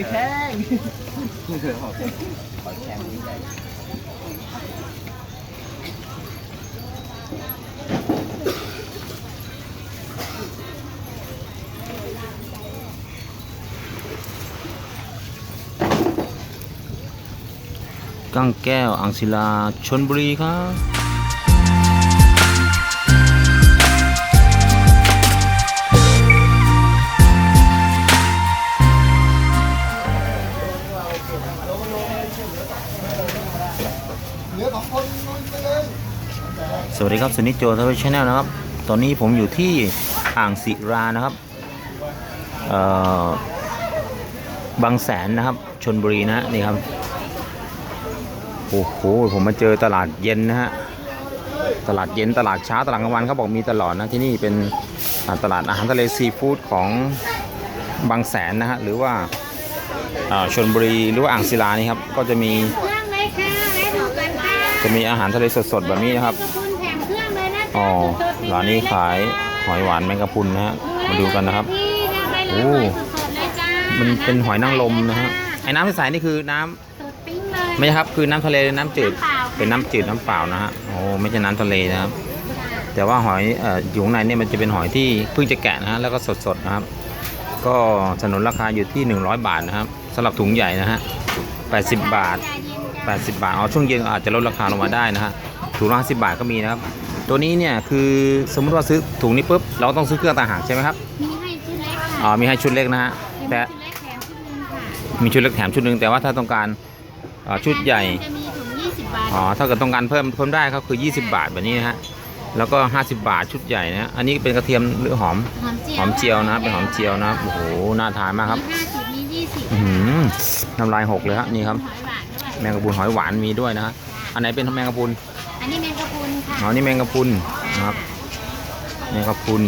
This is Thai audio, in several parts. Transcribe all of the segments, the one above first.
อยแครงหอยแครงนี่ใหญ่กั้งแก้ว อังศิลาชนบุรีครับ สวัสดีครับสนิทโจทวีชแนลนะครับ ตอนนี้ผมอยู่ที่อ่างศิรานะครับเอ่อบางแสนนะครับชนบุรีนะนี่ครับ โอ้โห ผมมาเจอตลาดเย็นนะฮะ ตลาดเย็นตลาดเช้าตลาดกลางวันเขาบอกมีตลอดนะที่นี่เป็นอ่าตลาดอาหารทะเลซีฟู้ดของบางแสนนะฮะ หรือว่าอ่าชนบุรีหรือว่าอ่างศิลานี่ครับ ก็จะมีเครื่องเลยค่ะและถูกกันค่ะจะมีอาหารทะเลสดๆ แบบนี้นะครับ อ๋อร้านนี้ขายหอยหวานแมงกะพรุนนะฮะมาดูกันนะครับโอ้มันเป็นหอยนางรมนะฮะไอ้น้ำใสๆนี่คือน้ำไม่ใช่ครับคือน้ำทะเลน้ำจืดเป็นน้ำจืดน้ำเปล่านะฮะโอ้ไม่ใช่น้ำทะเลนะครับแต่ว่าหอยเอ่ออยู่ข้างในเนี่ยมันจะเป็นหอยที่เพิ่งจะแกะนะฮะแล้วก็สดๆนะครับ ก็สนุนราคาอยู่ที่ 100 บาทนะครับสำหรับถุงใหญ่นะฮะ80 บาท 80 บาทเอ๋อช่วงเย็นอาจจะลดราคาลงมาได้นะฮะถุงละ50บาทก็มีนะครับ ตัวนี้เนี่ยคือสมมติว่าซื้อถุงนี้ปุ๊บเราต้องซื้อเครื่องต่างหากใช่ไหมครับมีให้ชุดเล็กอ๋อค่ะมีให้ชุดเล็กนะฮะแต่มีชุดเล็กแถมชุดหนึงค่ะมีชุดเล็กแถมชุดหนึ่งแต่ว่าถ้าต้องการเอ่อชุดใหญ่ จะมีถุง20 บาทอ๋อ ถ้าเกิดต้องการเพิ่มเพิ่มได้ครับคือ 20 บาทแบบนี้นะฮะ แล้วก็ 50 บาทชุดใหญ่นะ อันนี้เป็นกระเทียมหรือหอม หอมเจียวหอมเจียวนะ เป็นหอมเจียวนะ โอ้โห น่าทานมากครับ มี50มี20อื้อหือน้ำลายหกเลยครับนี่ครับ หอยหวานด้วยแมงกะพรุนหอยหวานมีด้วยนะฮะ อันไหนเป็นแมงกะพรุน อันนี้แมงกะพรุนค่ะอ๋อนี่แมงกะพรุนนะครับแมงกะพรุน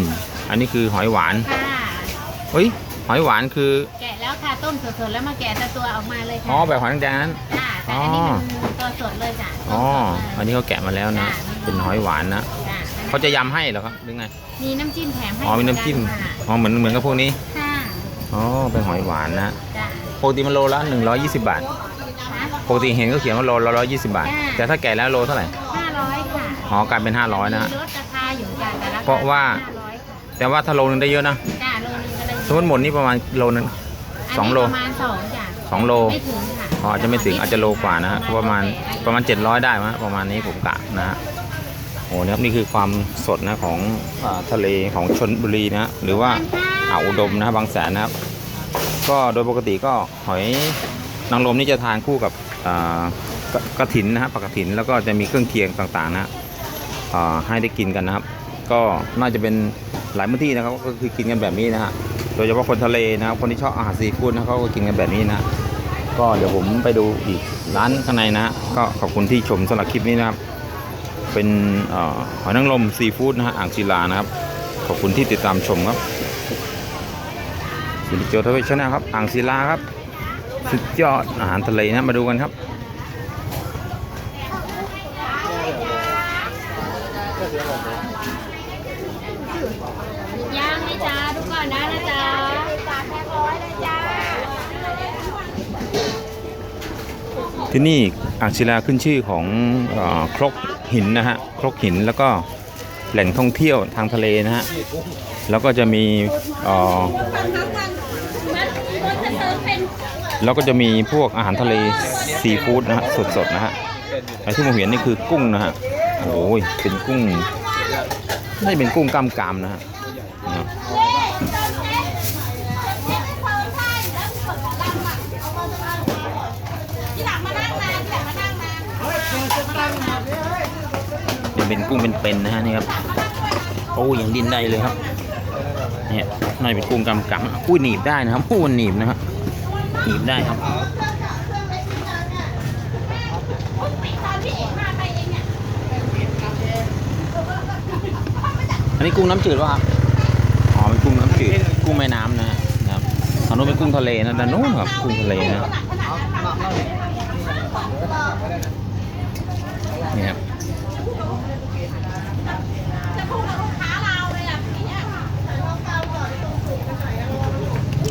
อันนี้คือหอยหวานค่ะเฮ้ยหอยหวานคือ แกะแล้วค่ะต้มสดๆแล้วมาแกะแต่ตัวออกมาเลยค่ะอ๋อแบบหอยแดงๆนั้นจ้าแต่อันนี้มันตัวสดเลยจ้ะอ๋ออันนี้เขาแกะมาแล้วนะ เป็นหอยหวานนะจ้ะเขาจะยำให้เหรอครับหรือไงมีน้ำจิ้มแถมให้อ๋อมีน้ำจิ้มค่ะอ๋อเหมือนเหมือนกับพวกนี้ค่ะอ๋อเป็นหอยหวานนะจ้ะปกติมันโลละ120 บาท ปกติเห็นก็เขียนว่าโลละ120 บาท แต่ถ้าแก่แล้วโลเท่าไหร่ห้าร้ อยค่ะอ๋อกลายเป็น 500 นะฮะ มีลดราคาอยู่จ้ะแต่ราคาเพราะว่า ห้ร้อยค่ะแต่ว่าถ้าโลนึงได้เยอะนะจ้ะโลนึงก็ได้สมมติหมดนี่ประมาณโลนึง สองโล นนี้ประมาณสองจ้ะสองโล ไม่ถึงค่ะอ๋ออาจจะไม่ถึงอาจจะโลกว่านะฮะประมาณประมาณ 700 ได้มั้ยประมาณนี้ผมกะนะฮะโอ้นะครับนี่คือความสดนะของอาทะเลของชนบุรีนะฮะหรือว่าอ่าวอุดมนะฮะบางแสนนะครับ ก็โดยปกติก็หอยนางรมนี่จะทานคู่กับอ่ากระกระถินนะฮะผักกระถินแล้วก็จะมีเครื่องเคียงต่างๆนะฮะอ่า ให้ได้กินกันนะครับ ก็น่าจะเป็นหลายพื้นที่นะครับก็คือกินกันแบบนี้นะฮะโดยเฉพาะคนทะเลนะครับคนที่ชอบอาหารซีฟู้ดนะเขาก็กินกันแบบนี้นะ ก็เดี๋ยวผมไปดูอีกร้านข้างในนะ ก็ขอบคุณที่ชมสำหรับคลิปนี้นะครับ เป็นหอยนางรมซีฟู้ดนะฮะอ่างศิลานะครับ ขอบคุณที่ติดตามชมครับสุดยอดทวีชนะครับ อ่างศิลาครับ สุดยอดอาหารทะเลนะมาดูกันครับ ย่างไหมจ้าทุกคนนะนะจ๊ะจานแพ็คร้อยเลยจ้าที่นี่อ่างศิลาขึ้นชื่อของเออครกหินนะฮะครกหินแล้วก็แหล่งท่องเที่ยวทางทะเลนะฮะแล้วก็จะมีเอ่อแล้วก็จะมีพวกอาหารทะเลซีฟู้ดนะฮะสดๆนะฮะไอ้ที่ผมเห็นนี่คือกุ้งนะฮะ โอ้ยเป็นกุ้งน่าจะเป็นกุ้งกล้ามกรามนะฮะนะครับยังเป็นกุ้งเป็นๆนะฮะนี่ครับโอ้ยังดิ้นได้เลยครับเนี่ยน่าจะเป็นกุ้งกำกังอุ้ยหนีบได้นะครับอู้มันหนีบนะครับหนีบได้ครับ อันนี้กุ้งน้ำจืดวะครับอ๋อเป็นกุ้งน้ำจืดกุ้งแม่น้ำนะฮะนะครับทางโน้นเป็นกุ้งทะเลนะด้านโน้นครับกุ้งทะเลนะนี่ครับ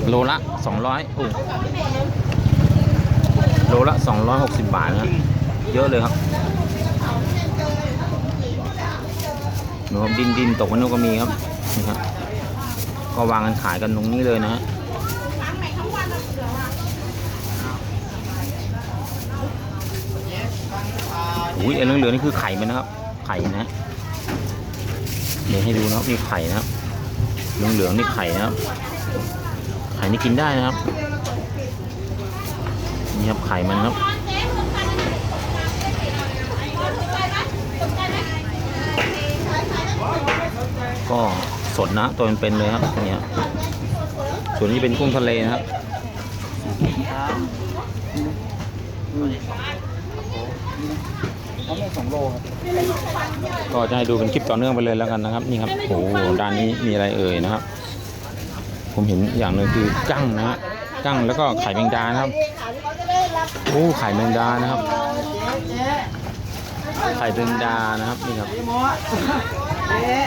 อโลละสองร้อยโอ้โลละสองร้อยหกสิบบาทนะเยอะเลยครับ หนูครับดินดินตกมันนู้นก็มีครับนี่ครับ ก็วางกันขายกันตรงนี้เลยนะฮะอุ้ยไอ้เหลืองๆนี่คือไข่มันนะครับ ไข่นะเดี๋ยวให้ดูนะครับนี่ไข่นะครับเหลืองๆนี่ไข่นะครับ ไข่นี่กินได้นะครับ นี่ครับไข่มันครับ ก็สดนะตัวเป็นๆเลยครับเนี่ยส่วนนี้เป็นกุ้งทะเลนะครับก็จะให้ดูเป็นคลิปต่อเนื่องไปเลยแล้วกันนะครับ นี่ครับโอ้โหร้านนี้มีอะไรเอ่ยนะครับ ผมเห็นอย่างหนึ่งคือกั้งนะฮะกั้งแล้วก็ไข่แมงดานะครับโอ้ไข่แมงดานะครับ ไข่แมงดานะครับนี่ครับ เอ๊ะ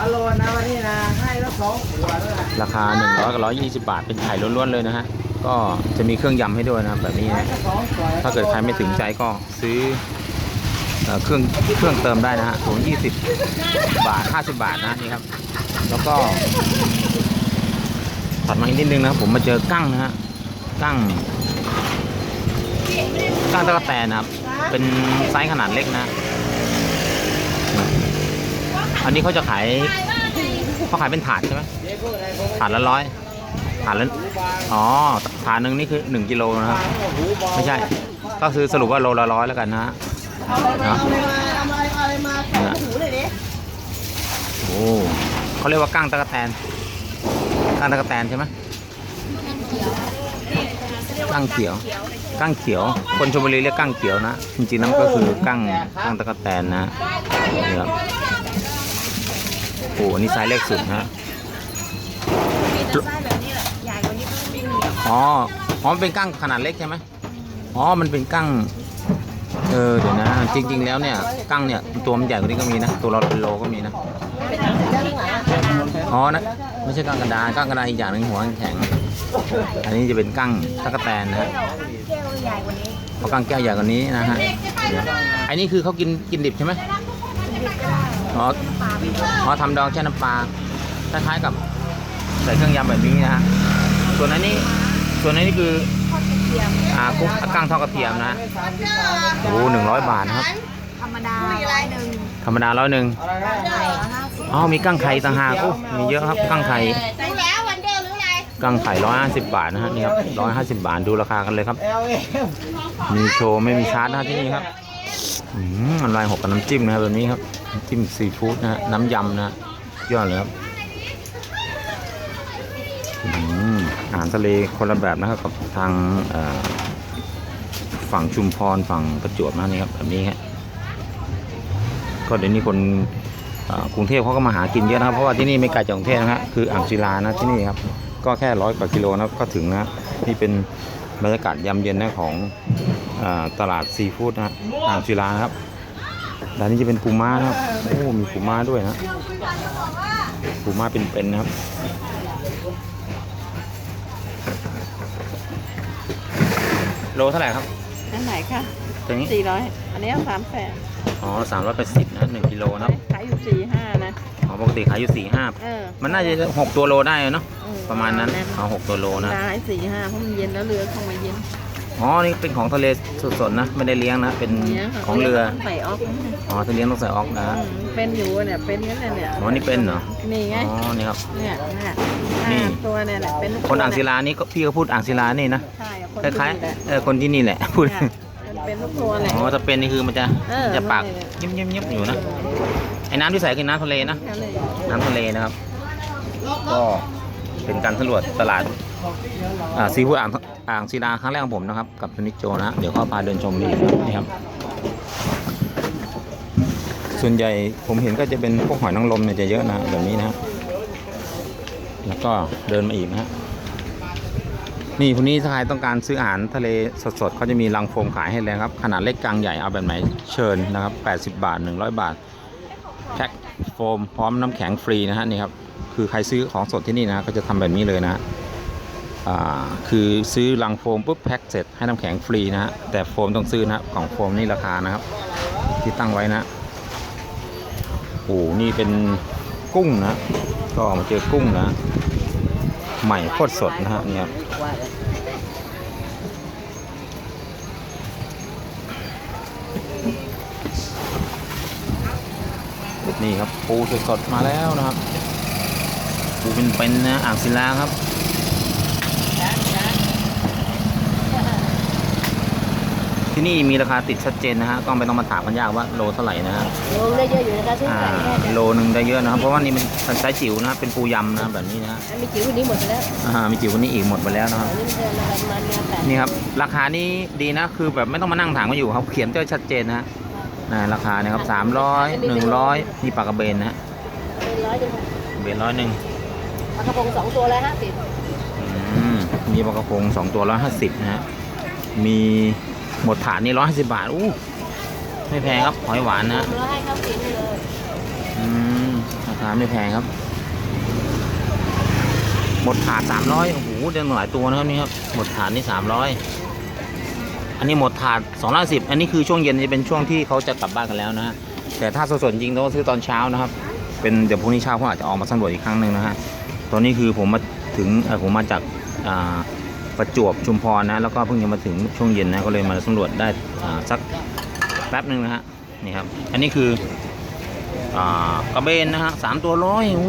อร่อยนะวันนี้นะให้แล้วสองขวดเลยนะราคา 100กับ120 บาท เป็นไข่ล้วนๆเลยนะฮะ ก็จะมีเครื่องยำให้ด้วยนะครับแบบนี้นะสองขวดถ้าเกิดใครไม่ถึงใจก็ซื้อเอ่อเครื่องเครื่องเติมได้นะฮะถุง20 บาท 50 บาทนะนี่ครับ แล้วก็ถัดมาอีกนิดนึงนะครับผมมาเจอกั้งนะฮะ กั้ง กั้งตะกแตนนะครับ เป็นไซส์ขนาดเล็กนะ อันนี้เขาจะขายเขาขายเป็นถาดใช่ไหมถาดละร้อยถาดละอ๋อถาดหนึ่งนี่คือ1กิโลนะครับไม่ใช่ ก็คือสรุปว่าโลละร้อยแล้วกันนะฮะเอาอะโอ้เขาเรียกว่ากั้งตะกแตนกั้งตะกแตนใช่ไหมกั้งเขียวกั้งเขียว คนชลบุรีเรียกกั้งเขียวนะ จริงๆนั้นก็คือกั้งกั้งตะกแตนนะนี่ครับ อ้อันนี้ไซส์เล็กสุดนะฮะไส้แบบนี้แหละใหญ่กว่านี้ก็ไม่มีอ๋ออ๋อมันเป็นกั้งขนาดเล็กใช่ไหมอ๋อ มันเป็นกั้ง เออ เดี๋ยวนะ จริง ๆ แล้วเนี่ย กั้งเนี่ย ตัวมันใหญ่กว่านี้ก็มีนะ ตัวเราเป็นโลก็มีนะอ๋อนะไม่ใช่กั้งกระดานกั้งกระดานอีกอย่างหนึ่งหัวแข็ง อันนี้จะเป็นกั้งตะกแตนนะฮะแก้วใหญ่กว่านี้เพราะกั้งแก้วใหญ่กว่านี้นะฮะเนี่ยอันนี้คือเขากินกินดิบใช่ไหม อ๋อปลาไปด้วยอ๋อทำดองแช่น้ำปลาคล้ายๆกับใส่เครื่องยำแบบนี้นะฮะส่วนอันนี้ส่วนอันนี้คือทอดกระเทียมอ่ากุ๊กกั้งทอดกระเทียมนะฮะโอ้หนึ่งร้อยบาทนะครับธรรมดาร้อยหนึ่งธรรมดาร้อยหนึ่งอะไรนะไข่ละห้าสิบอ๋อมีกั้งไข่ต่างหากโอ้มีเยอะครับกั้งไข่รู้แล้ววันเดียวหรือไรกั้งไข่ร้อยห้าสิบบาทนะฮะนี่ครับร้อยห้าสิบบาทดูราคากันเลยครับเอลเอลมีโชว์ไม่มีชาร์จนะที่นี่ครับ อันลายหกกับน้ำจิ้มนะครับแบบนี้ครับน้ำจิ้มซีฟู้ดนะฮะน้ำยำนะยอดเลยครับอาหารทะเลคนละแบบนะครับกับทางฝั่งชุมพรฝั่งประจวบนะนี่ครับแบบนี้ฮะก็เดี๋ยวนี้คนกรุงเทพเขาก็มาหากินเยอะนะครับเพราะว่าที่นี่ไม่ไกลจากกรุงเทพนะฮะคืออ่างศิลานะที่นี่ครับก็แค่ร้อยกว่ากิโลนะก็ถึงนะนี่เป็นบรรยากาศยามเย็นนะของ ตลาดซีฟู้ดนะฮะอ่างศิลานะครับด้านนี้จะเป็นปูม้านะครับโอ้มีปูม้าด้วยนะปูม้าเป็นๆนะครับโลเท่าไหร่ครับอันไหนคะตัวนี้สี่ร้อยอันนี้สามแปดอ๋อสามร้อยแปดสิบนะหนึ่งกิโลนะครับขายอยู่สี่ห้านะอ๋อปกติขายอยู่สี่ห้าเออมันน่าจะหกตัวโลได้เนาะเออประมาณนั้นเอาหกตัวโลนะขายสี่ห้าเพราะมันเย็นแล้วเรือเข้ามาเย็น อ๋อ นี่เป็นของทะเลสดๆนะ ไม่ได้เลี้ยงนะ เป็นนี่ยของเรือใส่ออกนะอ๋อถ้าเลี้ยงต้องใส่ออกนะอืมเป็นอยู่เนี่ยเป็นกันเนี่ยเนี่ยอ๋อ นี่เป็นเหรอ นี่ไง อ๋อ นี่ครับ เนี่ยเนี่ยนี่ ห้าตัวเนี่ยแหละเป็นทุกคนอ่างศิตัวลานี่ก็พี่ก็พูดอ่างศิลานี่นะ ใช่อะคนคล้ายที่นี่แหละๆเออคนที่นี่แหละ พูดเนี่ยมันเป็นทุกตัวแหละ อ๋อ ถ้าเป็นนี่คือมันจะเออ จะปากนั่นแหละเงียบๆๆอยู่นะ ไอ้น้ำที่ใส่คือน้ำทะเลนะ นั่นเลยน้ำทะเลนะครับ ก็เป็นการสำรวจตลาด อ่าซีฟู้ดอ่างอ่างศิลาครั้งแรกของผมนะครับ กับธนิจโจนะ เดี๋ยวก็พาเดินชมดีนี่ครับ ส่วนใหญ่ผมเห็นก็จะเป็นพวกหอยนางรมเนี่ยจะเยอะนะแบบนี้นะ แล้วก็เดินมาอีกนะฮะนี่พวกนี้ถ้าใครต้องการซื้ออาหารทะเลสดๆเขาจะมีลังโฟมขายให้เลยครับ ขนาดเล็กกลางใหญ่เอาแบบไหนเชิญนะครับ 80 บาท 100 บาทแพ็คโฟมพร้อมน้ำแข็งฟรีนะฮะนี่ครับคือใครซื้อของสดที่นี่นะก็จะทำแบบนี้เลยนะ คือซื้อลังโฟมปุ๊บแพ็คเสร็จให้น้ำแข็งฟรีนะฮะแต่โฟมต้องซื้อนะกล่องโฟมนี่ราคานะครับ ที่ตั้งไว้นะโอ้นี่เป็นกุ้งนะ ก็มาเจอกุ้งนะ ใหม่โคตรสดนะฮะเนี่ยนี่ครับปูสดๆมาแล้วนะครับปูเป็นๆนะอ่างศิลาครับ ที่นี่มีราคาติดชัดเจนนะฮะก็ไม่ต้องมาถามกันยากว่าโลเท่าไหร่นะฮะลงได้เยอะอยู่นะคะซื้ออ่าไก่แค่เนี่ยโลนึงได้เยอะนะครับเพราะว่านี่เป็นไซส์จิ๋วนะครับเป็นปูยำนะครับแบบนี้นะฮะอันนี้จิ๋วคนนี้หมดไปแล้วอ่ามีจิ๋วคนนี้อีกหมดไปแล้วนะครับ อันนี้มันจะประมาณเนี้ยแปดนี่ครับ ราคานี้ดีนะคือแบบไม่ต้องมานั่งถามกันอยู่ครับเขียนจะชัดเจนนะฮะนะราคานะครับสามร้อยหนึ่งร้อยนี่ปลากระเบนนะฮะเป็นร้อยเดียวเบนร้อยหนึ่งปลากระพงสองตัวแล้วห้าสิบอืมมีปลากระพงสองตัวร้อยห้าสิบนะฮะมี หมดฐานนี่ร้อยห้าสิบบาทอู้ไม่แพงครับหอยหวานนะเราให้เขากินเลยอืมราคาไม่แพงครับ หมดถาดสามร้อยโอ้โหเดินหลายตัวนะครับนี่ครับหมดถาดนี่สามร้อยอันนี้หมดถาดสองร้อยสิบอันนี้คือช่วงเย็นจะเป็นช่วงที่เขาจะกลับบ้านกันแล้วนะฮะแต่ถ้าสดๆจริงต้องซื้อตอนเช้านะครับ เป็นเดี๋ยวพรุ่งนี้เช้าผมอาจจะออกมาสำรวจอีกครั้งหนึ่งนะฮะตอนนี้คือผมมาถึงเอ่อผมมาจากอ่า ประจวบชุมพรนะแล้วก็เพิ่งจะมาถึงช่วงเย็นนะก็เลยมาสำรวจได้สักแป๊บหนึ่งนะฮะนี่ครับอันนี้คืออกระเบนนะฮะสามตัวร้อยโอ้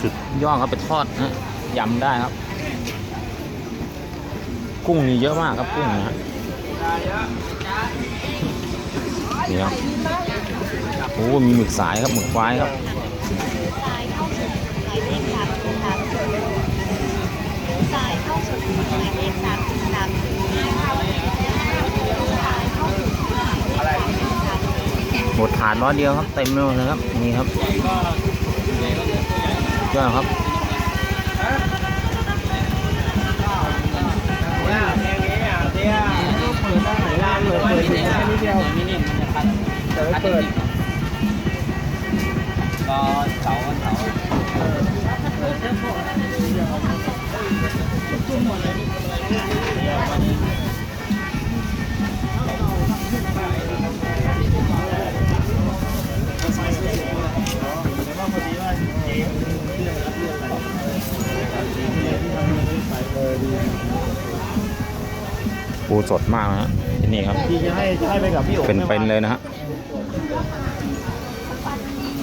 สุดยอดครับไปทอดนะยำได้ครับ กุ้งมีเยอะมากครับกุ้งนะฮะนี่ครับโอ้โหมีหมึกสายครับหมึกควายครับ สายเข้าสุดสายเลขสามสิบสามสายเข้าสุดสายเลขสามสิบสามสายเข้าสุด หมดถาดร้อยเดียวครับเต็มเลยครับนี่ครับยอดครับเปิดได้ไหนล่า งเลยเปิดถึงแค่นิดเดียวแต่ไม่เปิดปูสดมากนะฮะที่นี่ครับ พี่จะให้ให้ไปกับพี่โอ๋เป็นๆเลยนะฮะ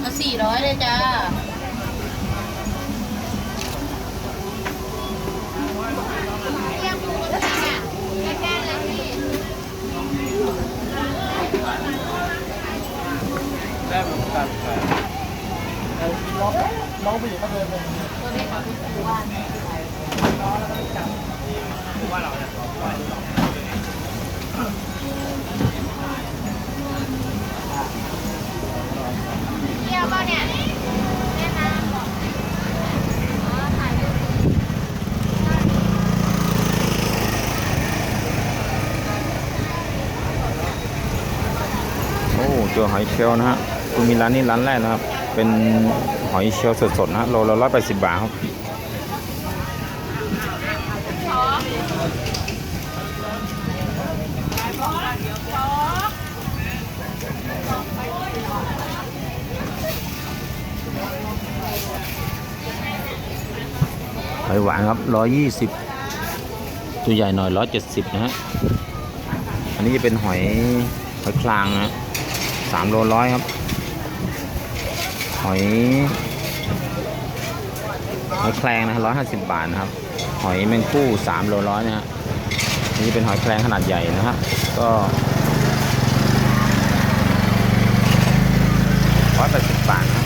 เอาสี่ร้อยเลยจ้า น้องน้องผู้หญิงก็เดินไปเที่ยวป่ะเนี่ยแม่น้ำบอกอ๋อถ่ายรูปโอ้เจอหอยเชลล์นะฮะคุณมีร้านนี้ร้านแรกนะครับ เป็น หอยเชลล์สดๆนะโลละร้อยแปดสิบบาทครับหอยหวานครับร้อยยี่สิบตัวใหญ่หน่อยร้อยเจ็ดสิบนะฮะ อันนี้จะเป็นหอยหอยคลางนะสามโลร้อยครับ หอยหอยแครงนะร้อยห้าสิบบาทนะครับ หอยแมงคู่สามโลร้อยนะฮะนี่เป็นหอยแครงขนาดใหญ่นะฮะก็ร้อยแปดสิบบาทนะ